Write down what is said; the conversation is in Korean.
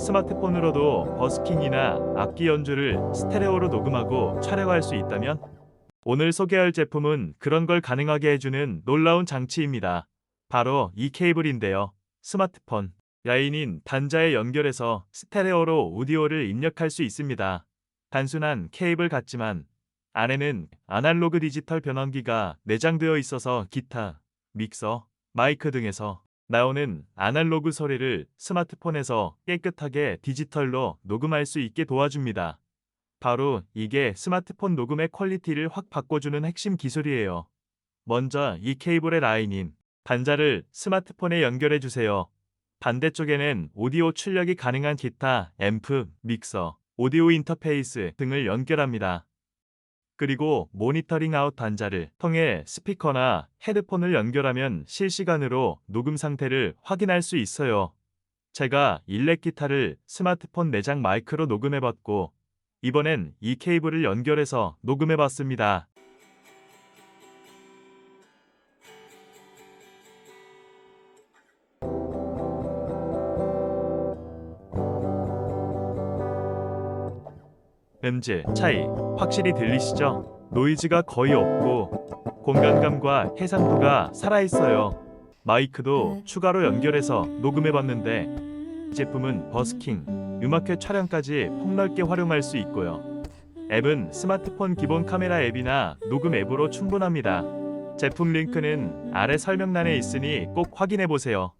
스마트폰으로도 버스킹이나 악기 연주를 스테레오로 녹음하고 촬영할 수 있다면? 오늘 소개할 제품은 그런 걸 가능하게 해주는 놀라운 장치입니다. 바로 이 케이블인데요. 스마트폰 라인인 단자에 연결해서 스테레오로 오디오를 입력할 수 있습니다. 단순한 케이블 같지만 안에는 아날로그 디지털 변환기가 내장되어 있어서 기타, 믹서, 마이크 등에서 나오는 아날로그 소리를 스마트폰에서 깨끗하게 디지털로 녹음할 수 있게 도와줍니다. 바로 이게 스마트폰 녹음의 퀄리티를 확 바꿔주는 핵심 기술이에요. 먼저 이 케이블의 라인인 단자를 스마트폰에 연결해 주세요. 반대쪽에는 오디오 출력이 가능한 기타, 앰프, 믹서, 오디오 인터페이스 등을 연결합니다. 그리고 모니터링 아웃 단자를 통해 스피커나 헤드폰을 연결하면 실시간으로 녹음 상태를 확인할 수 있어요. 제가 일렉 기타를 스마트폰 내장 마이크로 녹음해봤고, 이번엔 이 케이블을 연결해서 녹음해봤습니다. 음질 차이 확실히 들리시죠? 노이즈가 거의 없고 공간감과 해상도가 살아있어요. 마이크도 추가로 연결해서 녹음해봤는데 이 제품은 버스킹, 음악회 촬영까지 폭넓게 활용할 수 있고요. 앱은 스마트폰 기본 카메라 앱이나 녹음 앱으로 충분합니다. 제품 링크는 아래 설명란에 있으니 꼭 확인해보세요.